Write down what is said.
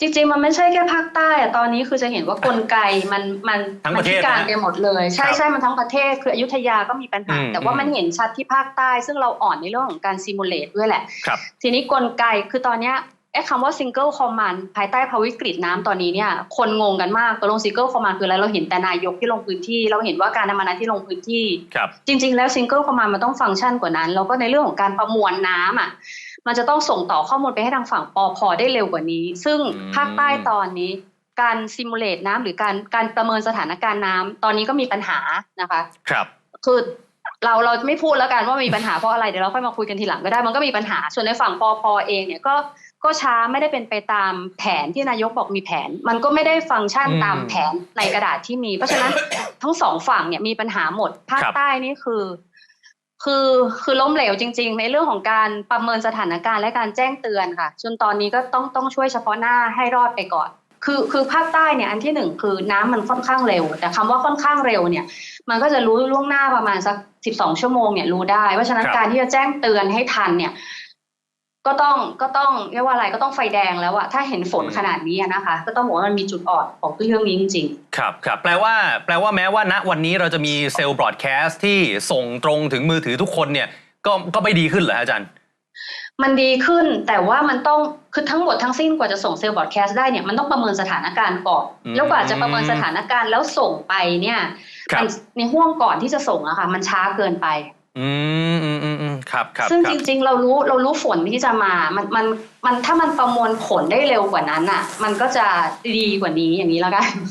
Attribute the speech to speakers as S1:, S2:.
S1: จริงๆ มันไม่ใช่แค่ภาคใต้อะตอนนี้คือจะเห็นว่ากลไกมันมัน
S2: ทั้ง
S1: มั
S2: ประเท
S1: พิ
S2: ศ
S1: การ
S2: นะ
S1: ไปหมดเลย ใช่
S2: ครับ
S1: ใช่มันทั้งประเทศคืออยุธยาก็มีปัญหา
S2: อืม
S1: แต่ว่า
S2: อืม
S1: มันเห็นชัดที่ภาคใต้ ซึ่งเราอ่อนในเรื่องของการซิมูเลตด้วยแหละ
S2: ครับ
S1: ทีนี้กลไกคือตอนเนี้ยไอ้คำว่า single command ภายใต้ภาวะวิกฤตน้ำตอนนี้เนี่ยคนงงกันมากตกลง single command คืออะไรเราเห็นแต่นายกที่ลงพื้นที่ เราเห็นว่าการทำงานที่ลงพื้นที่
S2: ครับ
S1: จริงๆ แล้ว single command มันต้องฟังก์ชันกว่านั้น แล้วก็ในเรื่องของการประมวลน้ำอะ มันจะต้องส่งต่อข้อมูลไปให้ทางฝั่งปอพได้เร็วกว่านี้ ซึ่ง
S2: อืม
S1: ภาคใต้ตอนนี้การซิมูเลตน้ำหรือการการประเมินสถานการณ์น้ำตอนนี้ก็มีปัญหานะคะ
S2: ครับ
S1: คือเราเราไม่พูดแล้วกันว่ามีปัญหาเพราะอะไรเดี๋ยวเราค่อยมาคุยกันทีหลังก็ได้มันก็มีปัญหา ส่วนในฝั่งปอพเองเนี่ยก็ก็ช้าไม่ได้เป็นไปตามแผนที่นายกบอกมีแผน มันก็ไม่ได้ฟังก์ชัน
S2: อืม
S1: ตามแผนในกระดาษที่มี เพราะฉะนั้นทั้งสองฝั่งเนี่ยมีปัญหาหมดภาค
S2: ครับ
S1: ใต้นี่คือ คือคือล้มเหลวจริง ๆ ในเรื่องของการประเมินสถานการณ์และการแจ้งเตือนค่ะจนตอนนี้ก็ต้องต้องช่วยเฉพาะหน้าให้รอดไปก่อนคือคือภาคใต้เนี่ยอันที่หนึ่งคือน้ำมันค่อนข้างเร็ว แต่คำว่าค่อนข้างเร็วเนี่ย มันก็จะรู้ล่วงหน้าประมาณสักสิบสองชั่วโมงเนี่ยรู้ได้เพราะฉะนั้น
S2: ครับ
S1: การที่จะแจ้งเตือนให้ทันเนี่ย ก็ต้องก็ต้องเรียกว่าอะไรก็ต้องไฟแดงแล้วอะถ้าเห็นฝนขนาดนี้อะนะคะ ก็ต้องบอกว่ามันมีจุดอ่อนของเรื่องนี้จริง
S2: ครับครับแปลว่าแปลว่าแม้ว่าณวันนี้เราจะมีเซลล์บรอดแคสต์ที่ส่งตรงถึงมือถือทุกคนเนี่ยก็ก็ไม่ดีขึ้นเหรอฮะอาจารย์
S1: ๆมันดีขึ้นแต่ว่ามันต้องคือทั้งหมดทั้งสิ้นกว่าจะส่งเซลล์บอร์ดแคสต์ได้เนี่ยมันต้องประเมินสถานการณ์ก่อน
S2: อืม
S1: แล้วกว่าจะประเมินสถานการณ์แล้วส่งไปเนี่ย
S2: ครับ
S1: มันในห่วงก่อนที่จะส่งอะค่ะมันช้าเกินไป
S2: อืมอืมอืมอืมครับครับ
S1: ซึ่ง
S2: ครั
S1: จ
S2: บ
S1: ริง ๆ เรารู้เรารู้ฝนที่จะมา มันมันมันถ้ามันประมวลผลได้เร็วกว่านั้นอะ มันก็จะดีกว่านี้อย่างนี้แล้วกัน